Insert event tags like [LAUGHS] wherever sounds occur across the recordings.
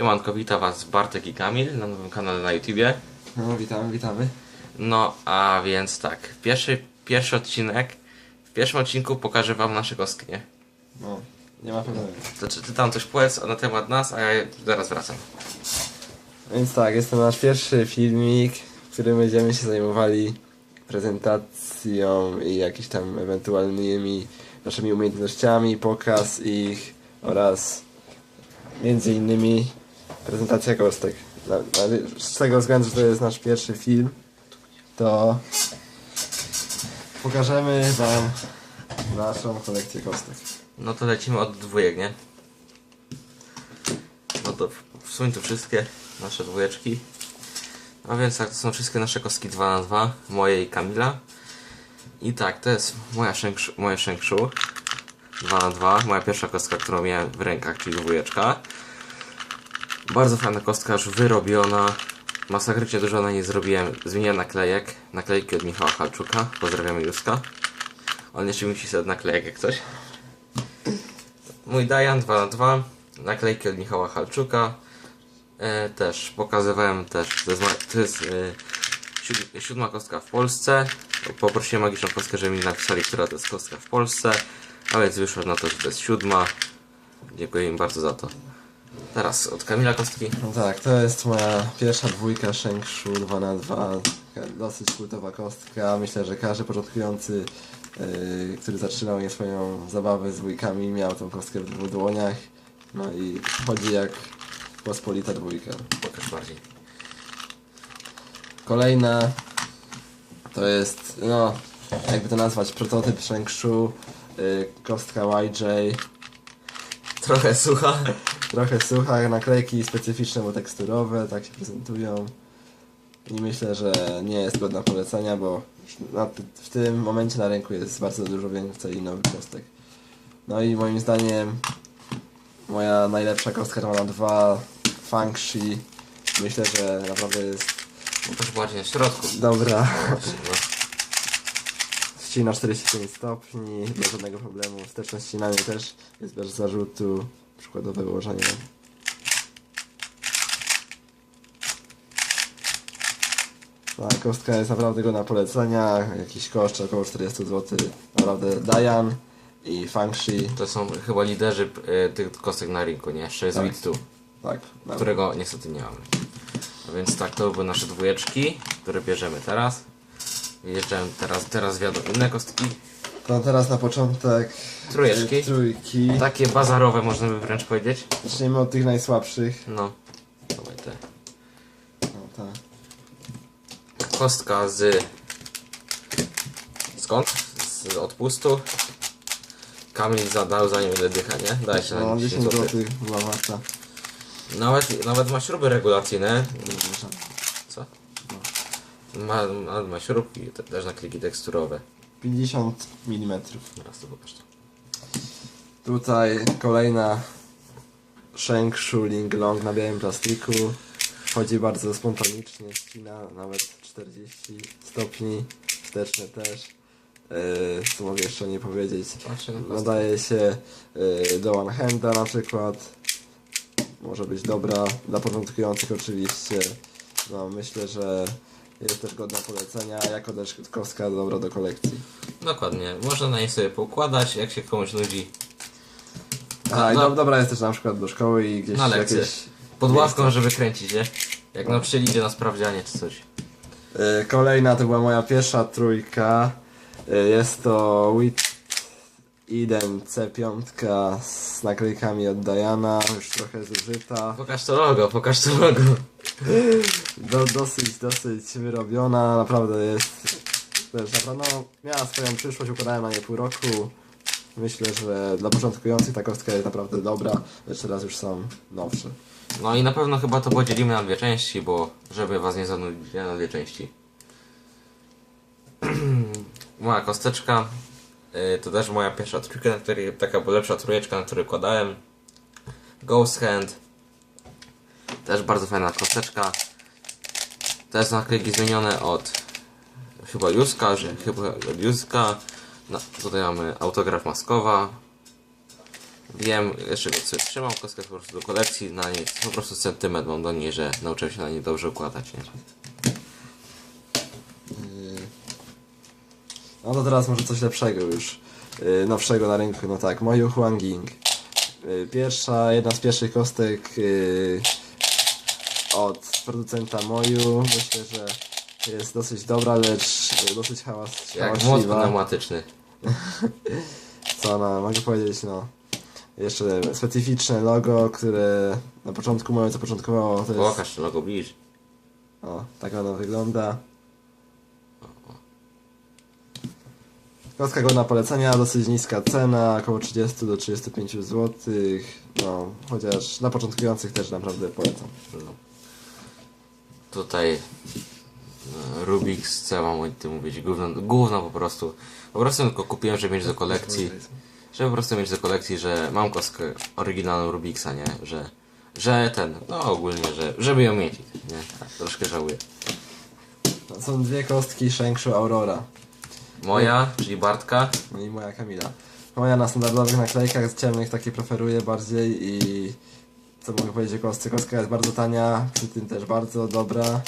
Siemanko, witam was Bartek i Kamil na nowym kanale na YouTubie. No, witamy, witamy. No, a więc tak, pierwszy, pierwszy odcinek, w pierwszym odcinku pokażę wam nasze kostki, nie? No, nie ma problemu. To czy ty tam coś powiedz na temat nas, a ja zaraz wracam. Więc tak, jest to nasz pierwszy filmik, w którym będziemy się zajmowali prezentacją i jakimiś tam ewentualnymi naszymi umiejętnościami, pokaz ich oraz między innymi prezentacja kostek. Z tego względu, że to jest nasz pierwszy film, to pokażemy wam naszą kolekcję kostek. No to lecimy od dwójek, nie? No to w- w sumie to wszystkie nasze dwójeczki. No więc tak, to są wszystkie nasze kostki 2 na 2 moje i Kamila. I tak, to jest moja szenkszu, moje szenkszu 2 na 2 moja pierwsza kostka, którą miałem w rękach, czyli dwójeczka. Bardzo fajna kostka, już wyrobiona. Masakrycznie dużo na niej zrobiłem. Zmieniłem naklejek. Naklejki od Michała Halczuka. Pozdrawiamy Juska. On jeszcze musi sobie naklejek jak coś. Mój Dajan 2 na 2 naklejki od Michała Halczuka. E, też pokazywałem też, to jest, e, siód- siódma kostka w Polsce. Poprosiłem magiczną kostkę, żeby mi napisali, która to jest kostka w Polsce. A więc wyszło na to, że to jest siódma. Dziękuję im bardzo za to. Teraz od Kamila kostki. No tak, to jest moja pierwsza dwójka Shengshu 2 na 2 Dosyć kultowa kostka. Myślę, że każdy początkujący, yy, który zaczynał nie swoją zabawę z dwójkami, miał tą kostkę w dwóch dłoniach. No i chodzi jak pospolita dwójka. Pokaż bardziej. Kolejna to jest, no, jakby to nazwać, prototyp Shengshu, yy, kostka YJ. Trochę sucha. Trochę sucha, naklejki specyficzne, bo teksturowe, tak się prezentują. I myślę, że nie jest godna polecenia, bo na, w tym momencie na rynku jest bardzo dużo więcej nowych kostek. No i moim zdaniem moja najlepsza kostka to na dwa Fangshi. Myślę, że naprawdę jest Pokaż bardziej na środku. dobra. No. Ścina 45 stopni, bez żadnego problemu. Wsteczne ścinanie też jest bez zarzutu. Przykładowe ułożenie. Ta kostka jest naprawdę godna polecenia. Jakiś koszt około 40 zł. Naprawdę Dayan i Fangshi. To są chyba liderzy e, tych kostek na rynku, nie? Jeszcze jest Tak. Tak, dobra. którego niestety nie mamy. A więc tak, to były nasze dwójeczki, które bierzemy teraz. Wjeżdżają teraz, teraz wiadomo inne kostki. To teraz na początek Trójeczki. e, trójki. Takie bazarowe można by wręcz powiedzieć. Zaczniemy od tych najsłabszych. No. Dawaj te. No, tak. Kostka z... Skąd? Z odpustu. Kamil zadał za nią dycha, nie? Daj się na No, nią 10 zł. zł była warta. Nawet, nawet ma śruby regulacyjne. Co? Ma, ma, ma śrubki, te- też na kliki teksturowe. 50 mm. Teraz to to. Tutaj kolejna Sheng Shuling Long na białym plastiku. Chodzi bardzo spontanicznie, ścina nawet 40 stopni, wsteczne też. Yy, co mogę jeszcze nie powiedzieć? Nadaje się yy, do one handa na przykład. Może być dobra dla początkujących oczywiście. No myślę, że jest też godna polecenia, jako też kostka dobra do kolekcji. Dokładnie. Można na niej sobie poukładać, jak się komuś nudzi. A, i no- do, dobra jest też na przykład do szkoły i gdzieś Na lekcje. jakieś... Pod ławką, żeby kręcić, nie? Jak nauczyciel idzie na sprawdzianie czy coś. Y, Kolejna to była moja pierwsza trójka. Y, Jest to Wit Eden C5 z naklejkami od Diana, już trochę zużyta. Pokaż to logo, pokaż to logo. Do, dosyć, dosyć wyrobiona, naprawdę jest. Też naprawdę no, miała swoją przyszłość, układałem na nie pół roku. Myślę, że dla początkujących ta kostka jest naprawdę dobra, lecz teraz już są nowsze. No i na pewno chyba to podzielimy na dwie części, bo żeby was nie zanudzić, na dwie części. [CLEARS THROAT] moja kosteczka. Y, To też moja pierwsza trójka, na której, taka była lepsza trójeczka, na której kładałem. Ghost Hand. Też bardzo fajna kosteczka. Jest naklejki zmienione od chyba Juska, że chyba od Juska. No, tutaj mamy autograf Maskowa. Wiem, jeszcze co, trzymam kostkę po prostu do kolekcji, na niej po prostu sentyment mam do niej, że nauczyłem się na niej dobrze układać, nie? No to teraz może coś lepszego już. Yy, nowszego na rynku, no tak, Moju Huanging. Yy, pierwsza, jedna z pierwszych kostek yy, od producenta Moju. Myślę, że jest dosyć dobra, lecz yy, dosyć hałas, Jak młot hałaśliwa. pneumatyczny. [LAUGHS] Co no, mogę powiedzieć, no. Jeszcze specyficzne logo, które na początku moje zapoczątkowało, to jest... Pokaż logo bliż. O, tak ono wygląda. Kostka godna polecenia, dosyć niska cena, około 30 do 35 zł. No, chociaż na początkujących też naprawdę polecam. No. Tutaj no, Rubik's, co mam o tym mówić, gówno, gówno po prostu. Po prostu tylko kupiłem, żeby mieć do kolekcji, żeby po prostu mieć do kolekcji, że mam kostkę oryginalną Rubixa, nie, że, że ten, no ogólnie, że, żeby ją mieć, nie, tak, troszkę żałuję. No, Są dwie kostki Shankshu Aurora. Moja, czyli Bartka, No i moja Kamila. Moja na standardowych naklejkach, z ciemnych takie preferuję bardziej i co mogę powiedzieć o kostce? Kostka jest bardzo tania, przy tym też bardzo dobra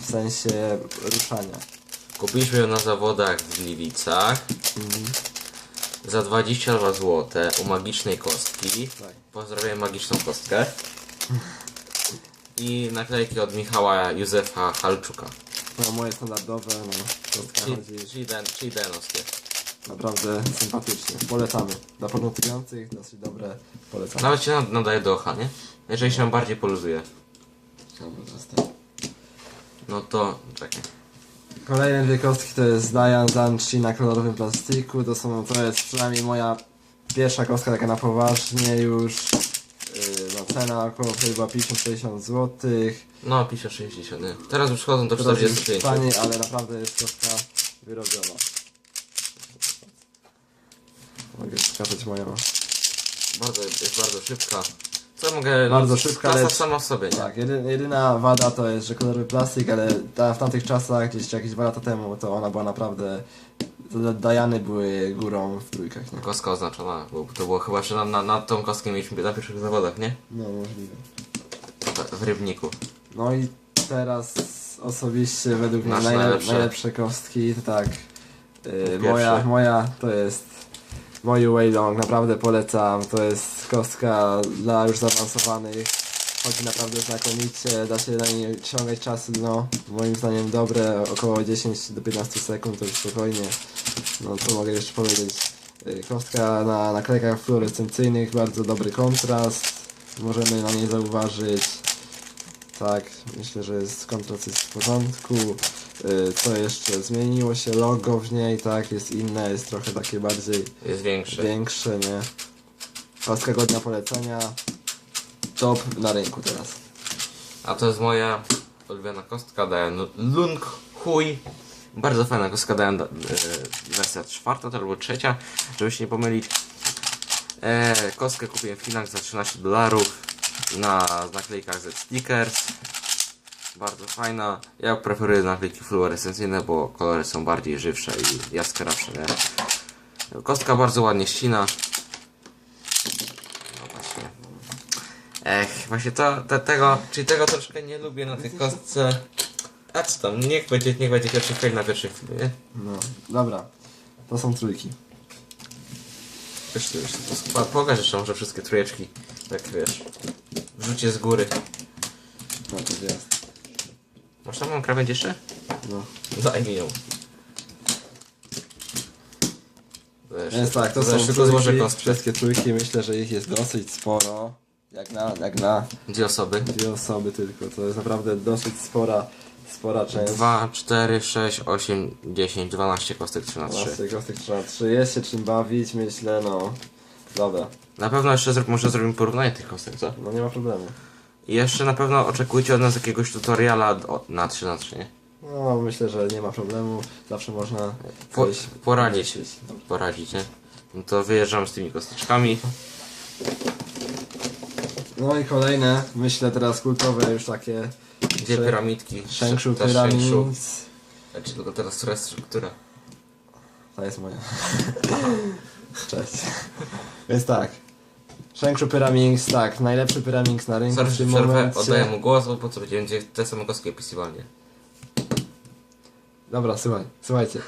w sensie ruszania. kupiliśmy ją na zawodach w Gliwicach za 22 zł u magicznej kostki. Tak. Pozdrawiam magiczną kostkę. I naklejki od Michała Józefa Halczuka. No moje standardowe, no kostka chodzi czyli, den, czyli denowskie. naprawdę sympatycznie. Polecamy. Dla początkujących dosyć dobre polecamy. Nawet się nad- nadaje do ocha, nie? Jeżeli się bardziej poluzuje. Dobra, zostań. No to czekaj. Kolejne dwie kostki to jest Diane Zanchi na kolorowym plastiku. To są, to jest przynajmniej moja pierwsza kostka taka na poważnie już. Cena około chyba 50-60 zł. No, pisze 60, nie? Teraz już chodzą do jest 45. taniej, ale naprawdę jest kostka wyrobiona. Mogę wskazać moją. Bardzo, jest bardzo szybka. Co mogę... Bardzo szybka, klasa lecz- sama w sobie, nie? Tak, jedy, jedyna wada to jest, że kolorowy plastik, ale ta, w tamtych czasach, gdzieś jakieś dwa lata temu, to ona była naprawdę... te Dajany były górą w trójkach, nie? Kostka oznaczona, bo to było chyba, że na, na, na tą kostkę mieliśmy na pierwszych zawodach, nie? No, możliwe. W- W Rybniku. No i teraz osobiście według mnie Nasz najle najlepszy. najlepsze kostki, to tak. Yy, moja, moja to jest moju Waylong, naprawdę polecam. To jest kostka dla już zaawansowanych. Chodzi naprawdę znakomicie, da się na niej ściągać czasy, no moim zdaniem dobre, około 10 do 15 sekund to już spokojnie. No co mogę jeszcze powiedzieć? Yy, Kostka na naklejkach fluorescencyjnych, bardzo dobry kontrast. Możemy na niej zauważyć tak, myślę, że jest kontrast jest w porządku. Yy, Co jeszcze? Zmieniło się logo w niej, tak, jest inne, jest trochę takie bardziej Jest większy. większe, nie? Kostka godna polecenia. Top na rynku teraz. A to jest moja ulubiona kostka, daję Lung Hui. Bardzo fajna kostka, daję e, wersja czwarta to albo trzecia, żeby się nie pomylić. E, kostkę kupiłem w Chinach za 13 dolarów na naklejkach ze stickers. Bardzo fajna. Ja preferuję naklejki fluorescencyjne, bo kolory są bardziej żywsze i jaskrawsze. Kostka bardzo ładnie ścina. No właśnie. Ech, właśnie to, to, tego, czyli tego troszkę nie lubię na tej kostce. A co tam, niech będzie, niech będzie pierwszy fail na pierwszym filmie, nie? No, dobra. To są trójki. Wiesz, ty, wiesz, to pokaż jeszcze może wszystkie trójeczki, tak wiesz, wrzucie z góry. No to jest. Masz tam mam krawędź jeszcze? No. Daj mi ją. Wiesz, Więc tak, to są tylko złożę trójki, kostkę. wszystkie trójki, myślę, że ich jest dosyć sporo. Jak na, jak na Dwie osoby. dwie osoby tylko, to jest naprawdę dosyć spora, spora część. 2, 4, 6, 8, 10, 12 kostek 3 na 3. 12 kostek 3 na 3. Jest się czym bawić, myślę, no. Dobra, Na pewno jeszcze zro- może zrobimy porównanie tych kostek, co? no nie ma problemu. I jeszcze na pewno oczekujcie od nas jakiegoś tutoriala do, na 3 na 3, nie? No, myślę, że nie ma problemu. Zawsze można Po, coś poradzić, poradzić, nie? No to wyjeżdżam z tymi kosteczkami. No i kolejne, myślę teraz kultowe już takie. Dwie Sze- piramidki. Shengshu Też Shengshu. Pyramids. Znaczy tylko teraz która jest? Ta jest moja. [LAUGHS] Cześć. Więc tak. Shankshu Pyraminx, tak, najlepszy Pyraminx na rynku Sorry, w że tym przerwę, momencie. oddaję mu głos, bo po co będziemy gdzie- te same kostki opisywać, nie? Dobra, słuchaj, słuchajcie.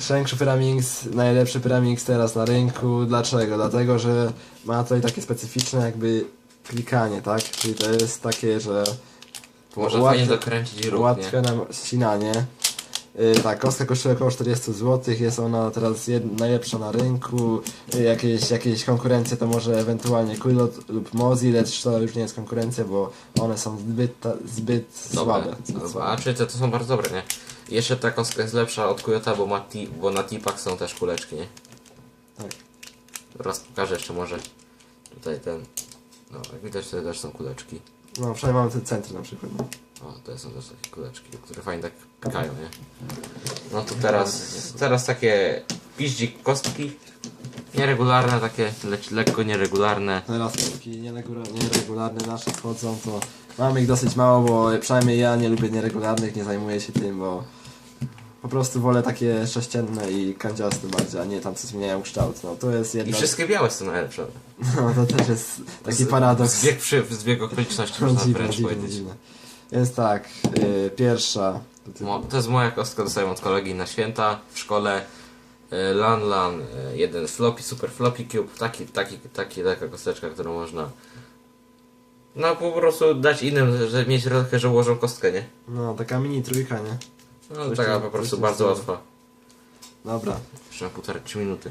Shankshu Pyraminx, najlepszy Pyraminx teraz na rynku. Dlaczego? Dlatego, że ma tutaj takie specyficzne jakby klikanie, tak? Czyli to jest takie, że To można Łatwe- fajnie dokręcić ruch, nie? ułatwia nam ścinanie. Yy, tak, kostka kosztuje około 40 zł, jest ona teraz jed- najlepsza na rynku. Yy, jakieś, jakieś konkurencje to może ewentualnie Quilot lub Mozi, lecz to już nie jest konkurencja, bo one są zbyt, ta, zbyt Dobre. słabe. Zbyt Dobra, słabe. A czy te to są bardzo dobre, nie? Jeszcze ta kostka jest lepsza od Kujota, bo, ma ti, bo na tipach są też kuleczki, nie? Tak. Raz pokażę jeszcze może tutaj ten. No, jak widać tutaj też są kuleczki. No, przynajmniej mamy te centry na przykład. No. O, to są też takie kuleczki, które fajnie tak pikają, nie? No to teraz, teraz takie piździk kostki. Nieregularne, takie le lekko nieregularne. Teraz kostki nieregula- nieregularne nasze wchodzą, to mamy ich dosyć mało, bo przynajmniej ja nie lubię nieregularnych, nie zajmuję się tym, bo po prostu wolę takie sześcienne i kanciaste bardziej, a nie tam co zmieniają kształt. No to jest I wszystkie białe są najlepsze. No to też jest taki Z- paradoks. Zbieg, przy, zbieg okoliczności No, można dziwne, wręcz dziwne, powiedzieć. dziwne. Więc tak, yy, pierwsza. To ty- Mo- To jest moja kostka, dostałem od kolegi na święta w szkole. E, Lan Lan, e, jeden floppy, super floppy cube, taki, taki, taki, taka kosteczka, którą można no po prostu dać innym, że mieć trochę, że ułożą kostkę, nie? No, taka mini trójka, nie? No Coś taka po coś prostu bardzo łatwa. Dobra. Jeszcze na półtorej trzy minuty.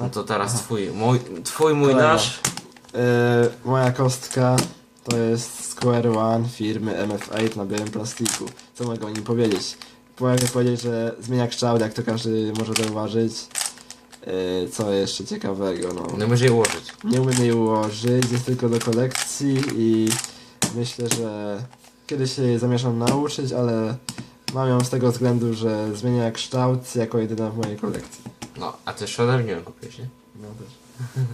No to teraz twój, mój, twój, mój, Kolejna. nasz. Yy, moja kostka to jest Square One firmy MF8 na białym plastiku. Co mogę o nim powiedzieć? Mogę powiedzieć, że zmienia kształt, jak to każdy może zauważyć. Yy, co jeszcze ciekawego, no. No może je ułożyć. Nie umiem jej ułożyć, jest tylko do kolekcji i myślę, że kiedyś się jej zamierzam nauczyć, ale mam ją z tego względu, że zmienia kształt jako jedyna w mojej kolekcji. No, a ty ode mnie ją kupiłeś, nie? No też. [LAUGHS]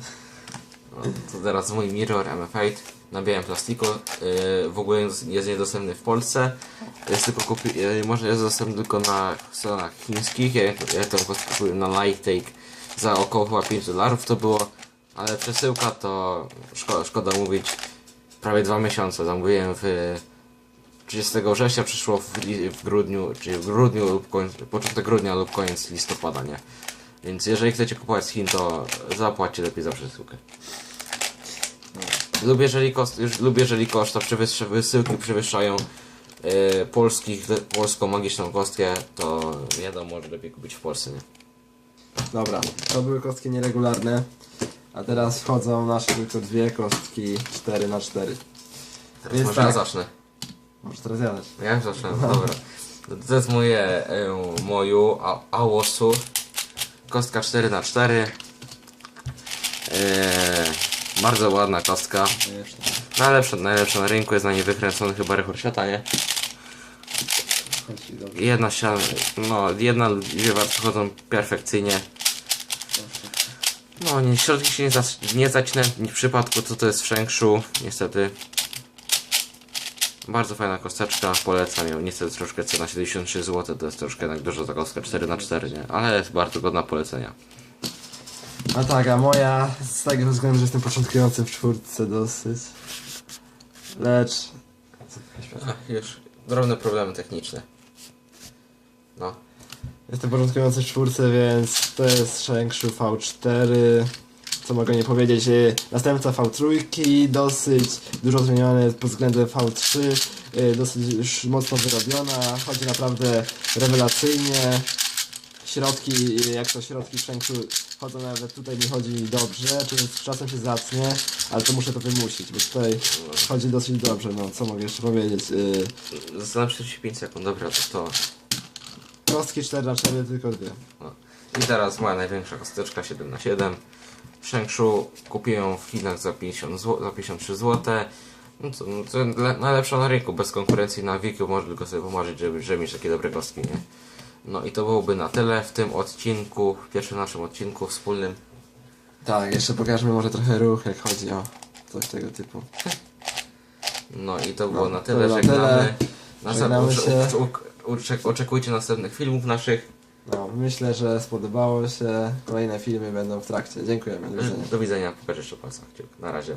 No, to teraz mój Mirror MF8 na białym plastiku. Yy, w ogóle jest niedostępny w Polsce. Jest tylko kupi- yy, może jest dostępny tylko na stronach chińskich. Ja, ja to kupiłem na Lightake za około chyba 5 dolarów to było. Ale przesyłka to szkoda, szkoda mówić prawie dwa miesiące. Zamówiłem w 30 września, przyszło w, w grudniu, czyli w grudniu lub końc, początek grudnia lub koniec listopada, nie? Więc jeżeli chcecie kupować z Chin, to zapłaćcie lepiej za przesyłkę. Lubię, jeżeli, kost, lubię, jeżeli koszta przewyższa, wysyłki przewyższają e, polskich, polską magiczną kostkę, to wiadomo, że lepiej kupić w Polsce, nie? Dobra, to były kostki nieregularne. A teraz wchodzą nasze tylko dwie kostki 4 na 4 Teraz Więc może ja tak. zacznę. Możesz teraz jadać. Ja już zacznę, dobra. To, jest moje, e, moju Ałosu. Kostka 4 na 4 e, Bardzo ładna kostka. Najlepsza, najlepsza na rynku, jest na niej wykręcony chyba rekord świata, nie? Jedna ściana, no jedna lub dwie warstwy perfekcyjnie. No nie, środki się nie, zac- nie zacina w przypadku, co to jest w Shankshu, niestety. Bardzo fajna kosteczka, polecam ją. Niestety troszkę cena 73 zł, to jest troszkę jednak dużo za kostkę 4 na 4 nie? Ale jest bardzo godna polecenia. A tak, a moja z tego względu, że jestem początkującym w czwórce dosyć. Lecz. Ach, już drobne problemy techniczne. No. Jestem początkujący w czwórce, więc to jest Shankshu V4. Co mogę nie powiedzieć? y, Następca V3, dosyć dużo zmienione pod względem V3, y, dosyć już mocno wyrobiona, chodzi naprawdę rewelacyjnie. Środki, y, jak to środki w Shankshu chodzą nawet tutaj mi chodzi dobrze, czy z czasem się zacnie, ale to muszę to wymusić, bo tutaj chodzi dosyć dobrze, no co mogę jeszcze powiedzieć. się 35 sekund, dobra, to to. Kostki 4 na 4 tylko dwie. No. I teraz moja największa kosteczka 7 na 7 W kupiłem ją w Chinach za, 50 zł, za 53 zł. No to, no najlepsza na rynku, bez konkurencji na Wikiu, można tylko sobie pomarzyć, żeby, żeby mieć takie dobre kostki, nie? No i to byłoby na tyle w tym odcinku, w pierwszym naszym odcinku wspólnym. Tak, jeszcze pokażmy może trochę ruch, jak chodzi o coś tego typu. No i to było No, na to tyle, na żegnamy. Następ- Żegnamy ucze- się. Oczekujcie następnych filmów naszych. No, myślę, że spodobało się. Kolejne filmy będą w trakcie. Dziękujemy. Do widzenia. Do widzenia, pokażę jeszcze palca. Na razie.